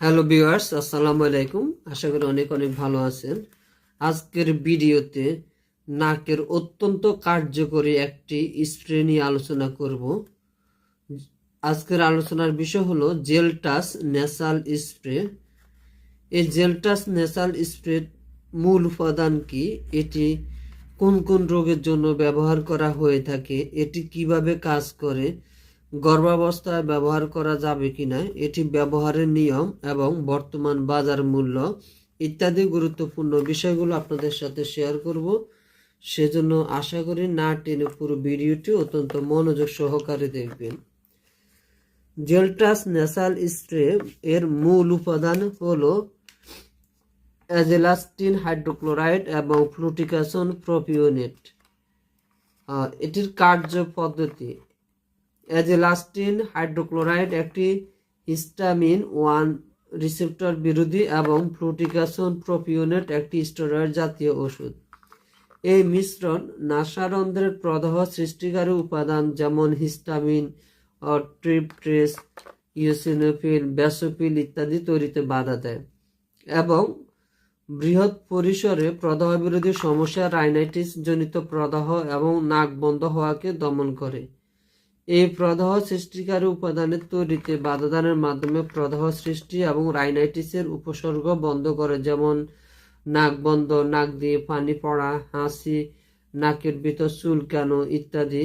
Hello viewers আসসালামু আলাইকুম আশা করি অনেক অনেক ভালো আছেন। আজকের ভিডিওতে নাকের অত্যন্ত কার্যকরী একটি স্প্রে নিয়ে আলোচনা করব। আজকের আলোচনার বিষয় হলো জেল টাচ ন্যাসাল স্প্রে। এই জেল টাচ ন্যাসাল স্প্রে মূল উপাদান কি? এটি কোন কোন রোগের জন্য ব্যবহার করা হয়ে থাকে? এটি কীভাবে কাজ করে? গর্ভাবস্থায় ব্যবহার করা যাবে কিনা, এটি ব্যবহারের নিয়ম এবং বর্তমান বাজার মূল্য ইত্যাদি গুরুত্বপূর্ণ বিষয়গুলো আপনাদের সাথে শেয়ার করব। সেজন্য আশা করি না টেনে পুরো ভিডিওটি অত্যন্ত মনোযোগ সহকারে দেখবেন। জেলটাস ন্যাসাল স্প্রে এর মূল উপাদান হল অ্যাজেলাস্টিন হাইড্রোক্লোরাইড এবং ফ্লুটিকাসন প্রোপিওনেট। এটির কার্য পদ্ধতি অ্যাজেলাস্টিন হাইড্রোক্লোরাইড একটি হিস্টামিন ওয়ান রিসেপ্টর বিরোধী এবং ফ্লুটিকাসন প্রোপিওনেট একটি স্টেরয়েড জাতীয় ওষুধ। এই মিশ্রণ নাসারন্ধ্রের প্রদাহ সৃষ্টিকারী উপাদান যেমন হিস্টামিন ট্রিপট্রেস ইউসিনোফিল ব্যাসোফিল ইত্যাদি তৈরিতে বাধা দেয় এবং বৃহৎ পরিসরে প্রদাহ বিরোধী সমস্যা রাইনাইটিস জনিত প্রদাহ এবং নাক বন্ধ হওয়াকে দমন করে। এই প্রদাহ সৃষ্টিকারী উপাদানের তৈরিতে বাধাদানের মাধ্যমে প্রদাহ সৃষ্টি এবং রাইনাইটিসের উপসর্গ বন্ধ করে, যেমন নাক বন্ধ, নাক দিয়ে পানি পড়া, হাসি, নাকের ভিতর চুলকানো ইত্যাদি।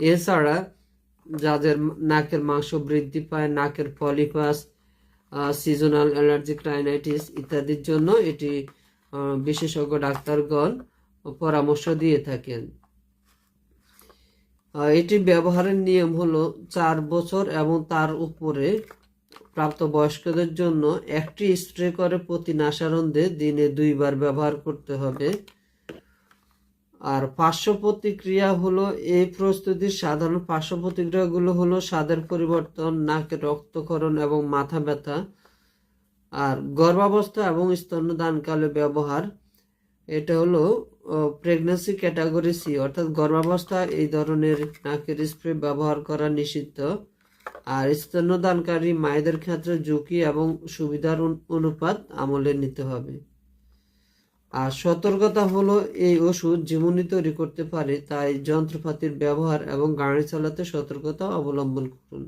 এছাড়া যাদের নাকের মাংস বৃদ্ধি পায়, নাকের পলিপাস সিজনাল অ্যালার্জিক রাইনাইটিস ইত্যাদির জন্য এটি বিশেষজ্ঞ ডাক্তারগণ পরামর্শ দিয়ে থাকেন। এটি ব্যবহারের নিয়ম হলো চার বছর এবং তার উপরে প্রাপ্তবয়স্কদের জন্য একটি স্প্রে করে প্রতি নাসারন্ধে দিনে দুইবার ব্যবহার করতে হবে। আর পার্শ্ব প্রতিক্রিয়া হলো এই প্রস্তুতির সাধারণ পার্শ্ব প্রতিক্রিয়াগুলো হলো স্বাদের পরিবর্তন, নাকের রক্তক্ষরণ এবং মাথা ব্যথা, আর গর্ভাবস্থা এবং স্তন্যদানকালে ব্যবহার। এটা হলো প্রেগন্যান্সি ক্যাটাগরি সি অর্থাৎ গর্ভাবস্থা, এই ধরনের নাকের স্প্রে ব্যবহার করা নিষিদ্ধ। আর স্তন্যদানকারী মায়েদের ক্ষেত্রে ঝুঁকি এবং সুবিধার অনুপাত আমলে নিতে হবে। আর সতর্কতা হলো, এই ওষুধ জীবনী তৈরি করতে পারে, তাই যন্ত্রপাতির ব্যবহার এবং গাড়ি চালাতে সতর্কতা অবলম্বন করুন।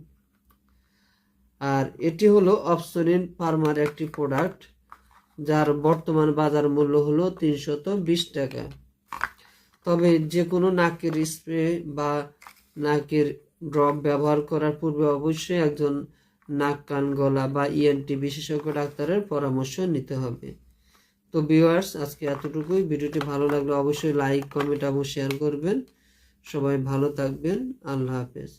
আর এটি হলো অপসনিন ফার্মার একটি প্রোডাক্ট। যার বর্তমান বাজার মূল্য হলো তিনশত বিশ টাকা। তবে যে কোনো নাকের স্প্রে বা নাকের ড্রপ ব্যবহার করার পূর্বে অবশ্যই একজন নাক, কান, গলা বা ইএনটি বিশেষজ্ঞ ডাক্তারের পরামর্শ নিতে হবে। তো ভিউয়ার্স, আজকে এতটুকুই। ভিডিওটি ভালো লাগলে অবশ্যই লাইক, কমেন্ট এবং শেয়ার করবেন। সবাই ভালো থাকবেন। আল্লাহ হাফেজ।